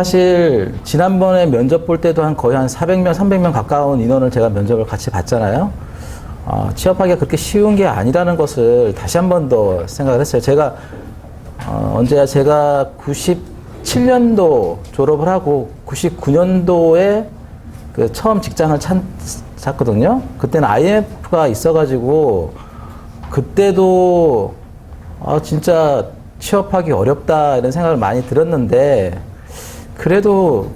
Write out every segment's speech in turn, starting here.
사실 지난번에 면접 볼 때도 한 거의 한 400명, 300명 가까운 인원을 제가 면접을 같이 봤잖아요. 어, 취업하기가 그렇게 쉬운 게 아니라는 것을 다시 한 번 더 생각을 했어요. 제가 어, 언제야 제가 97년도 졸업을 하고 99년도에 그 처음 직장을 찾, 찾거든요. 그때는 IMF가 있어가지고 그때도 아 진짜 취업하기 어렵다 이런 생각을 많이 들었는데 그래도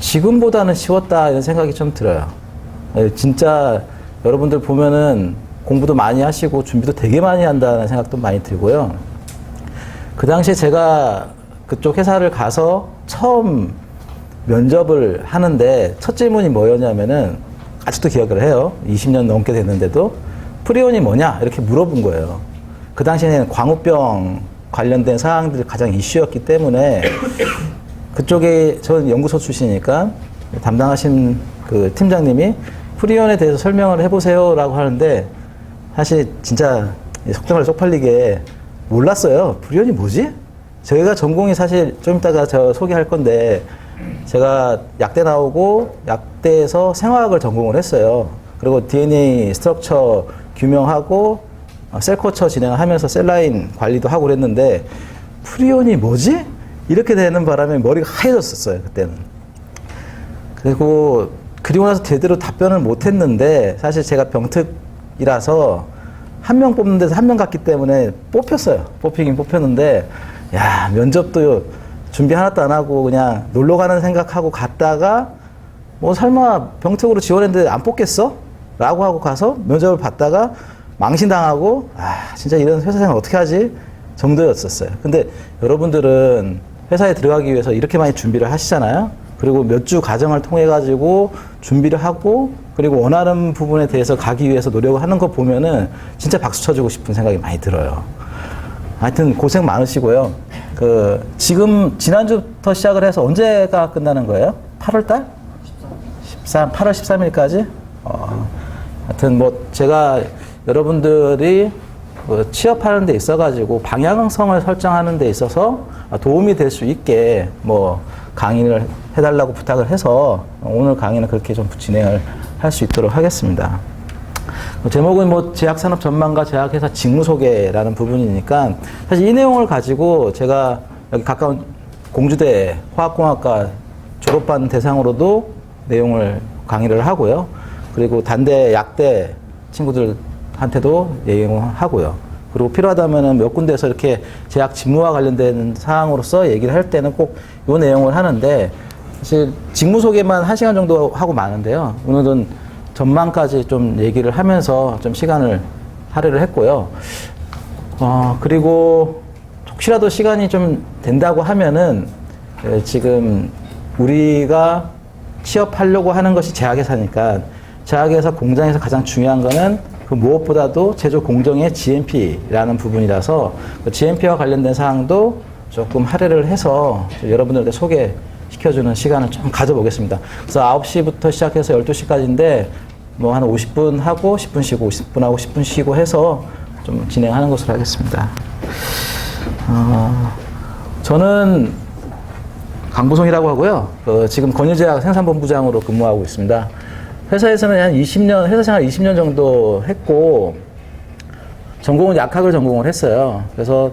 지금보다는 쉬웠다 이런 생각이 좀 들어요. 예, 진짜 여러분들 보면은 공부도 많이 하시고 준비도 되게 많이 한다는 생각도 많이 들고요. 그 당시에 제가 그쪽 회사를 가서 처음 면접을 하는데 첫 질문이 뭐였냐면은 아직도 기억을 해요. 20년 넘게 됐는데도 프리온이 뭐냐 이렇게 물어본 거예요. 그 당시에는 광우병 관련된 사항들이 가장 이슈였기 때문에 그쪽에 저는 연구소 출신이니까 담당하신 그 팀장님이 프리온에 대해서 설명을 해보세요라고 하는데 사실 진짜 속정을 쪽팔리게 몰랐어요. 프리온이 뭐지? 저희가 전공이 사실 좀 이따가 저 소개할 건데 제가 약대 나오고 약대에서 생화학을 전공을 했어요. 그리고 DNA 스트럭처 규명하고 어, 셀커처 진행을 하면서 셀라인 관리도 하고 그랬는데 프리온이 뭐지? 이렇게 되는 바람에 머리가 하얘졌었어요 그때는. 그리고 그리고 나서 제대로 답변을 못 했는데 사실 제가 병특이라서 한 명 뽑는 데서 한 명 갔기 때문에 뽑혔어요. 뽑히긴 뽑혔는데 야 면접도 준비 하나도 안 하고 그냥 놀러 가는 생각하고 갔다가 뭐 설마 병특으로 지원했는데 안 뽑겠어? 라고 하고 가서 면접을 봤다가 망신당하고 아 진짜 이런 회사 생활 어떻게 하지? 정도였었어요. 근데 여러분들은 회사에 들어가기 위해서 이렇게 많이 준비를 하시잖아요. 그리고 몇 주 과정을 통해 가지고 준비를 하고 그리고 원하는 부분에 대해서 가기 위해서 노력을 하는 거 보면은 진짜 박수 쳐주고 싶은 생각이 많이 들어요. 하여튼 고생 많으시고요. 그 지금 지난주부터 시작을 해서 언제가 끝나는 거예요? 8월 달? 13, 8월 13일까지? 어, 하여튼 뭐 제가 여러분들이 그 취업하는 데 있어가지고 방향성을 설정하는 데 있어서 도움이 될 수 있게 뭐 강의를 해달라고 부탁을 해서 오늘 강의는 그렇게 좀 진행을 할 수 있도록 하겠습니다. 뭐 제목은 뭐 제약산업 전망과 제약회사 직무 소개라는 부분이니까 사실 이 내용을 가지고 제가 여기 가까운 공주대 화학공학과 졸업반 대상으로도 내용을 강의를 하고요. 그리고 단대 약대 친구들한테도 내용하고요. 그리고 필요하다면은 몇 군데에서 이렇게 제약 직무와 관련된 사항으로서 얘기를 할 때는 꼭이 내용을 하는데 사실 직무 소개만 한 시간 정도 하고 마는데요. 오늘은 전망까지 좀 얘기를 하면서 좀 시간을 할애를 했고요. 어, 그리고 혹시라도 시간이 좀 된다고 하면은 예, 지금 우리가 취업하려고 하는 것이 제약회사니까 제약회사 공장에서 가장 중요한 거는 그 무엇보다도 제조 공정의 GMP라는 부분이라서 그 GMP와 관련된 사항도 조금 할애를 해서 여러분들한테 소개시켜주는 시간을 좀 가져보겠습니다. 그래서 9시부터 시작해서 12시까지인데 뭐 한 50분 하고 10분 쉬고 50분 하고 10분 쉬고 해서 좀 진행하는 것으로 하겠습니다. 어, 저는 강보성이라고 하고요. 어, 지금 건유제약 생산본부장으로 근무하고 있습니다. 회사에서는 한 20년, 회사 생활 20년 정도 했고, 전공은 약학을 전공을 했어요. 그래서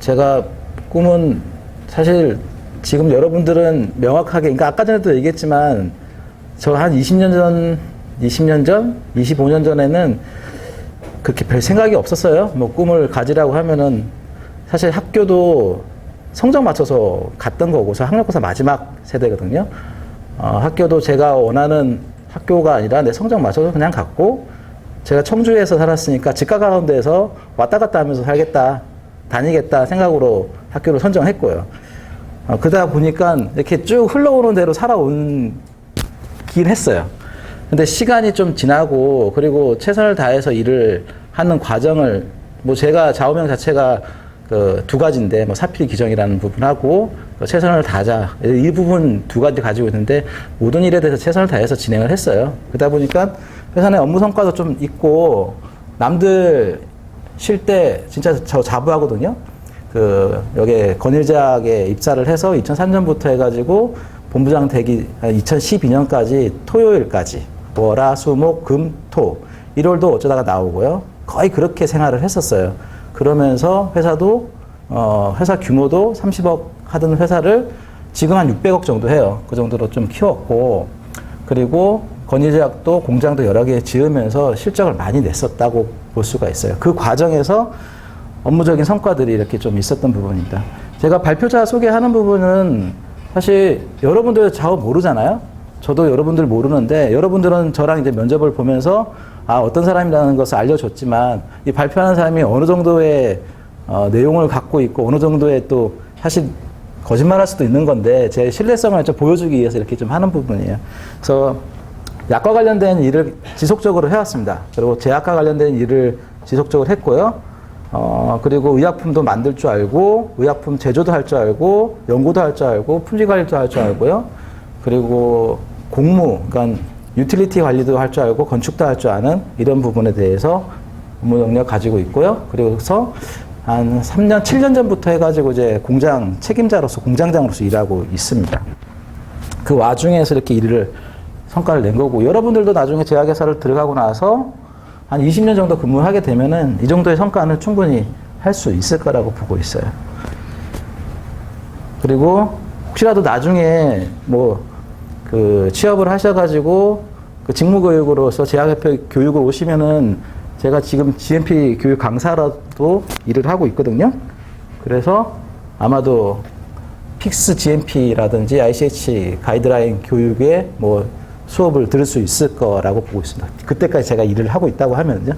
제가 꿈은 사실 지금 여러분들은 명확하게, 그러니까 아까 전에도 얘기했지만, 저 한 20년 전, 20년 전, 25년 전에는 그렇게 별 생각이 없었어요. 뭐 꿈을 가지라고 하면은 사실 학교도 성적 맞춰서 갔던 거고, 저 학력고사 마지막 세대거든요. 어, 학교도 제가 원하는 학교가 아니라 내 성적 맞춰서 그냥 갔고, 제가 청주에서 살았으니까 집가 가운데에서 왔다 갔다 하면서 살겠다, 다니겠다 생각으로 학교를 선정했고요. 어, 그러다 보니까 이렇게 쭉 흘러오는 대로 살아온 긴 했어요. 근데 시간이 좀 지나고 그리고 최선을 다해서 일을 하는 과정을 뭐 제가 좌우명 자체가 그 두 가지인데 뭐 사필 기정이라는 부분하고 그 최선을 다하자 이 부분 두 가지 가지고 있는데 모든 일에 대해서 최선을 다해서 진행을 했어요. 그러다 보니까 회사 내 업무 성과도 좀 있고 남들 쉴 때 진짜 저 자부하거든요. 그 여기 건일제약에 입사를 해서 2003년부터 해가지고 본부장 되기 2012년까지 토요일까지 월화 수목 금 토 일월도 어쩌다가 나오고요. 거의 그렇게 생활을 했었어요. 그러면서 회사도 어 회사 규모도 30억 하던 회사를 지금 한 600억 정도 해요. 그 정도로 좀 키웠고 그리고 건의제약도 공장도 여러 개 지으면서 실적을 많이 냈었다고 볼 수가 있어요. 그 과정에서 업무적인 성과들이 이렇게 좀 있었던 부분입니다. 제가 발표자 소개하는 부분은 사실 여러분들 잘 모르잖아요. 저도 여러분들 모르는데 여러분들은 저랑 이제 면접을 보면서 아 어떤 사람이라는 것을 알려줬지만 이 발표하는 사람이 어느 정도의 어, 내용을 갖고 있고 어느 정도의 또 사실 거짓말할 수도 있는 건데 제 신뢰성을 좀 보여주기 위해서 이렇게 좀 하는 부분이에요. 그래서 약과 관련된 일을 지속적으로 해왔습니다. 그리고 제약과 관련된 일을 지속적으로 했고요. 어, 그리고 의약품도 만들 줄 알고, 의약품 제조도 할 줄 알고, 연구도 할 줄 알고, 품질 관리도 할 줄 알고요. 그리고 공무, 그러니까 유틸리티 관리도 할 줄 알고, 건축도 할 줄 아는 이런 부분에 대해서 업무 능력 가지고 있고요. 그래서 한 3년, 7년 전부터 해가지고 이제 공장 책임자로서, 공장장으로서 일하고 있습니다. 그 와중에서 이렇게 일을 성과를 낸 거고 여러분들도 나중에 제약회사를 들어가고 나서 한 20년 정도 근무를 하게 되면은 이 정도의 성과는 충분히 할 수 있을 거라고 보고 있어요. 그리고 혹시라도 나중에 뭐 그 취업을 하셔가지고 그 직무교육으로서 제약협회 교육을 오시면은 제가 지금 GMP 교육 강사라도 일을 하고 있거든요. 그래서 아마도 픽스 GMP라든지 ICH 가이드라인 교육에 뭐 수업을 들을 수 있을 거라고 보고 있습니다. 그때까지 제가 일을 하고 있다고 하면요.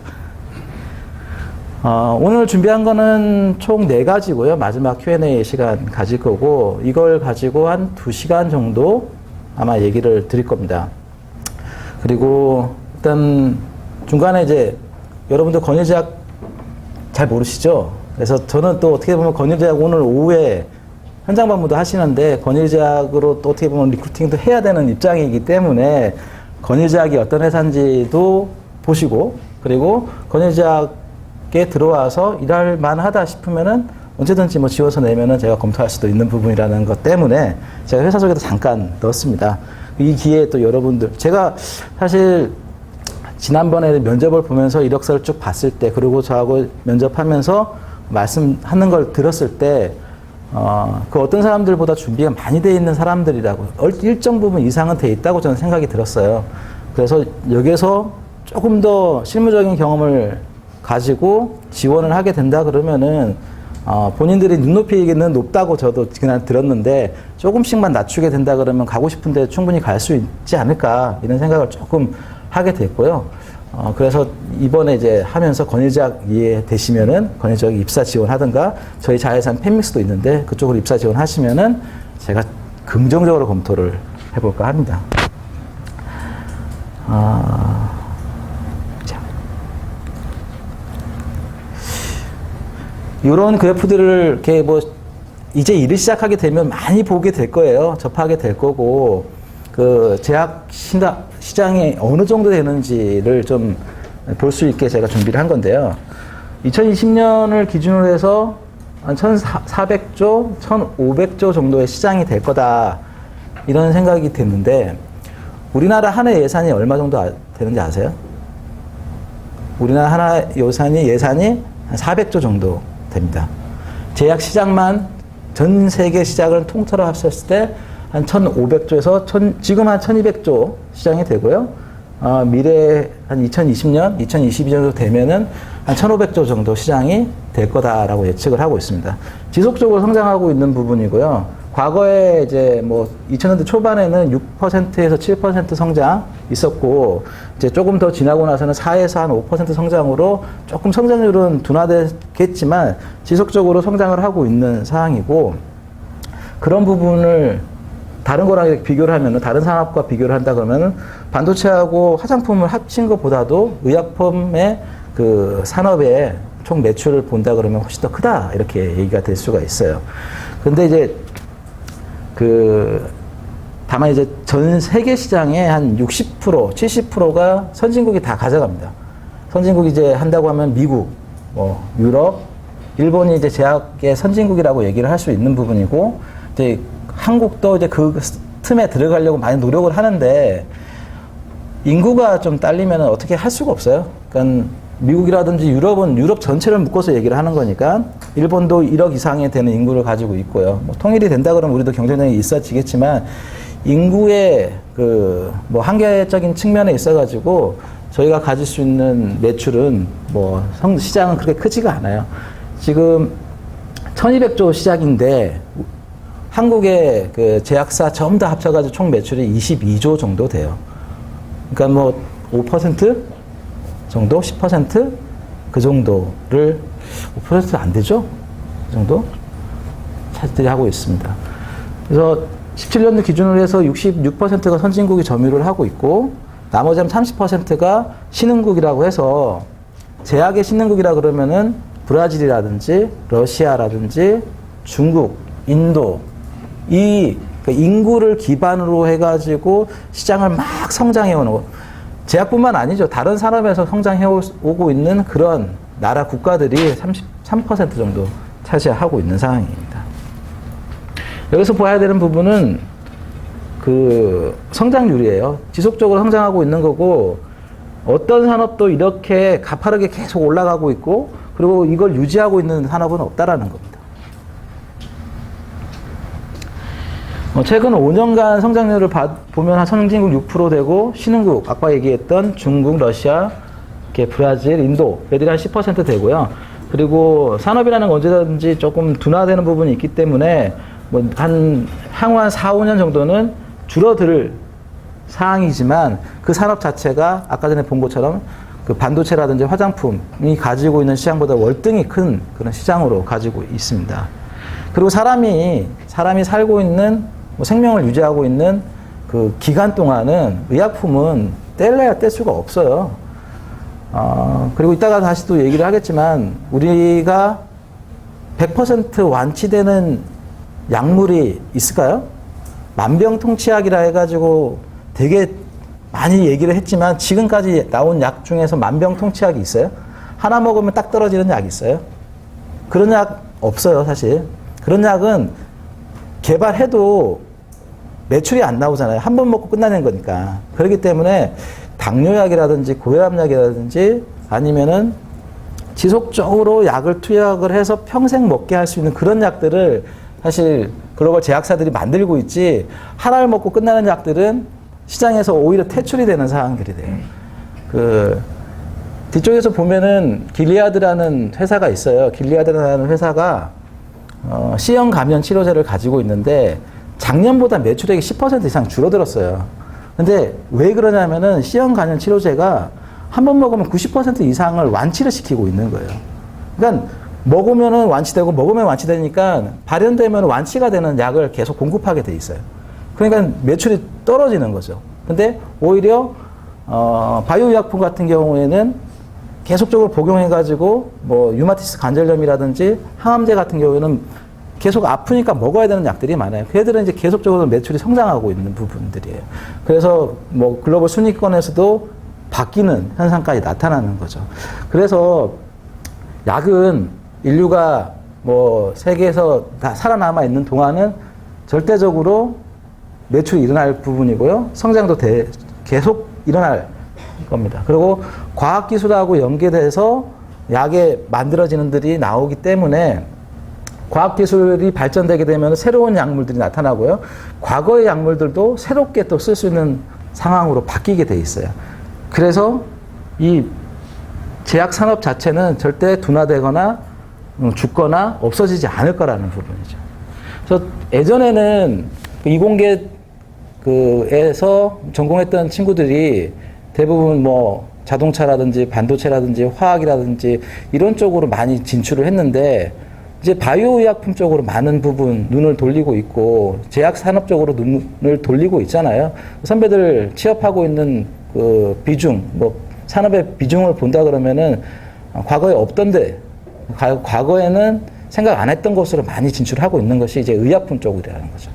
어, 오늘 준비한 거는 총 네 가지고요. 마지막 Q&A 시간 가질 거고 이걸 가지고 한 두 시간 정도 아마 얘기를 드릴 겁니다. 그리고 일단 중간에 이제 여러분들 건일제약 잘 모르시죠? 그래서 저는 또 어떻게 보면 건일제약 오늘 오후에 현장 방문도 하시는데 건일제약으로 또 어떻게 보면 리크루팅도 해야 되는 입장이기 때문에 건일제약이 어떤 회사인지도 보시고 그리고 건일제약에 들어와서 일할 만하다 싶으면은 언제든지 뭐 지워서 내면은 제가 검토할 수도 있는 부분이라는 것 때문에 제가 회사 소개도 잠깐 넣었습니다. 이 기회에 또 여러분들 제가 사실 지난번에 면접을 보면서 이력서를 쭉 봤을 때 그리고 저하고 면접하면서 말씀하는 걸 들었을 때 어, 그 어떤 사람들보다 준비가 많이 돼 있는 사람들이라고 얼- 일정 부분 이상은 돼 있다고 저는 생각이 들었어요. 그래서 여기서 조금 더 실무적인 경험을 가지고 지원을 하게 된다 그러면은 어, 본인들이 눈높이는 높다고 저도 그냥 들었는데 조금씩만 낮추게 된다 그러면 가고 싶은데 충분히 갈 수 있지 않을까 이런 생각을 조금 하게 됐고요. 어, 그래서 이번에 이제 하면서 건일제약 이해되시면은 건일제약 입사 지원하든가 저희 자회사 팬믹스도 있는데 그쪽으로 입사 지원하시면은 제가 긍정적으로 검토를 해볼까 합니다. 아, 자. 이런 그래프들을 이렇게 뭐 이제 일을 시작하게 되면 많이 보게 될 거예요. 접하게 될 거고 그 제약 시다, 시장이 어느 정도 되는지를 좀 볼 수 있게 제가 준비를 한 건데요. 2020년을 기준으로 해서 한 1,400조, 1,500조 정도의 시장이 될 거다. 이런 생각이 됐는데 우리나라 한 해 예산이 얼마 정도 아- 되는지 아세요? 우리나라 하나 예산이 예산이 한 400조 정도 됩니다. 제약 시장만 전 세계 시장을 통틀어 합쳤을 때 한 1,500조에서 지금 한 1,200조 시장이 되고요. 어, 미래 한 2020년, 2022년 정도 되면은 한 1,500조 정도 시장이 될 거다라고 예측을 하고 있습니다. 지속적으로 성장하고 있는 부분이고요. 과거에 이제 뭐 2000년대 초반에는 6%에서 7% 성장 있었고 이제 조금 더 지나고 나서는 4에서 한 5% 성장으로 조금 성장률은 둔화되겠지만 지속적으로 성장을 하고 있는 상황이고 그런 부분을 다른 거랑 비교를 하면은 다른 산업과 비교를 한다 그러면은 반도체하고 화장품을 합친 것보다도 의약품의 그 산업의 총 매출을 본다 그러면 훨씬 더 크다 이렇게 얘기가 될 수가 있어요. 근데 이제 그 다만 이제 전 세계 시장의 한 60%, 70%가 선진국이 다 가져갑니다. 선진국이 이제 한다고 하면 미국, 뭐 유럽, 일본이 이제 제약의 선진국이라고 얘기를 할 수 있는 부분이고 이제 한국도 이제 그 틈에 들어가려고 많이 노력을 하는데 인구가 좀 딸리면 어떻게 할 수가 없어요. 그러니까 미국이라든지 유럽은 유럽 전체를 묶어서 얘기를 하는 거니까 일본도 1억 이상이 되는 인구를 가지고 있고요. 뭐 통일이 된다 그러면 우리도 경쟁력이 있어지겠지만 인구의 그 뭐 한계적인 측면에 있어가지고 저희가 가질 수 있는 매출은 뭐 성- 시장은 그렇게 크지가 않아요. 지금 1200조 시작인데 한국의 그 제약사 전부 다 합쳐가지고 총 매출이 22조 정도 돼요. 그러니까 뭐 5% 정도, 10%그 정도를 5%안 되죠? 그 정도 차들이 하고 있습니다. 그래서 17년도 기준으로 해서 66%가 선진국이 점유를 하고 있고 나머지 한 30%가 신흥국이라고 해서 제약의 신흥국이라 그러면은 브라질이라든지 러시아라든지 중국, 인도 이 그러니까 인구를 기반으로 해가지고 시장을 막 성장해 오는 거. 제약뿐만 아니죠. 다른 산업에서 성장해 오고 있는 그런 나라 국가들이 33% 정도 차지하고 있는 상황입니다. 여기서 봐야 되는 부분은 그 성장률이에요. 지속적으로 성장하고 있는 거고 어떤 산업도 이렇게 가파르게 계속 올라가고 있고 그리고 이걸 유지하고 있는 산업은 없다라는 겁니다. 어, 최근 5년간 성장률을 봐- 보면 한 선진국 6% 되고 신흥국 아까 얘기했던 중국, 러시아, 이렇게 브라질, 인도 애들이 한 10% 되고요. 그리고 산업이라는 건 언제든지 조금 둔화되는 부분이 있기 때문에 뭐 한 향후 한 4, 5년 정도는 줄어들 사항이지만 그 산업 자체가 아까 전에 본 것처럼 그 반도체라든지 화장품이 가지고 있는 시장보다 월등히 큰 그런 시장으로 가지고 있습니다. 그리고 사람이 사람이 살고 있는 뭐 생명을 유지하고 있는 그 기간 동안은 의약품은 뗄래야 뗄 수가 없어요. 어, 그리고 이따가 다시 또 얘기를 하겠지만 우리가 100% 완치되는 약물이 있을까요? 만병통치약이라 해가지고 되게 많이 얘기를 했지만 지금까지 나온 약 중에서 만병통치약이 있어요? 하나 먹으면 딱 떨어지는 약 있어요? 그런 약 없어요, 사실. 그런 약은 개발해도 매출이 안 나오잖아요. 한 번 먹고 끝나는 거니까. 그렇기 때문에 당뇨약이라든지 고혈압약이라든지 아니면은 지속적으로 약을 투약을 해서 평생 먹게 할 수 있는 그런 약들을 사실 글로벌 제약사들이 만들고 있지 하나를 먹고 끝나는 약들은 시장에서 오히려 퇴출이 되는 상황들이 돼요. 그 뒤쪽에서 보면은 길리아드라는 회사가 있어요. 길리아드라는 회사가 어, C형 감염 치료제를 가지고 있는데 작년보다 매출액이 10% 이상 줄어들었어요. 근데 왜 그러냐면은 C형 감염 치료제가 한 번 먹으면 90% 이상을 완치를 시키고 있는 거예요. 그러니까 먹으면은 완치되고 먹으면 완치되니까 발현되면 완치가 되는 약을 계속 공급하게 돼 있어요. 그러니까 매출이 떨어지는 거죠. 근데 오히려 어, 바이오 의약품 같은 경우에는 계속적으로 복용해가지고 뭐 유마티스 관절염이라든지 항암제 같은 경우에는 계속 아프니까 먹어야 되는 약들이 많아요. 그 애들은 이제 계속적으로 매출이 성장하고 있는 부분들이에요. 그래서 뭐 글로벌 순위권에서도 바뀌는 현상까지 나타나는 거죠. 그래서 약은 인류가 뭐 세계에서 다 살아남아 있는 동안은 절대적으로 매출이 일어날 부분이고요. 성장도 대- 계속 일어날 겁니다. 그리고 과학기술하고 연계돼서 약에 만들어지는 들이 나오기 때문에 과학기술이 발전되게 되면 새로운 약물들이 나타나고요. 과거의 약물들도 새롭게 또 쓸 수 있는 상황으로 바뀌게 돼 있어요. 그래서 이 제약 산업 자체는 절대 둔화되거나 음, 죽거나 없어지지 않을 거라는 부분이죠. 그래서 예전에는 그 이공계 그에서 전공했던 친구들이 대부분 뭐 자동차라든지 반도체라든지 화학이라든지 이런 쪽으로 많이 진출을 했는데 이제 바이오 의약품 쪽으로 많은 부분 눈을 돌리고 있고 제약 산업 쪽으로 눈을 돌리고 있잖아요. 선배들 취업하고 있는 그 비중 뭐 산업의 비중을 본다 그러면은 과거에 없던데 과- 과거에는 생각 안 했던 곳으로 많이 진출하고 있는 것이 이제 의약품 쪽이라는 거죠.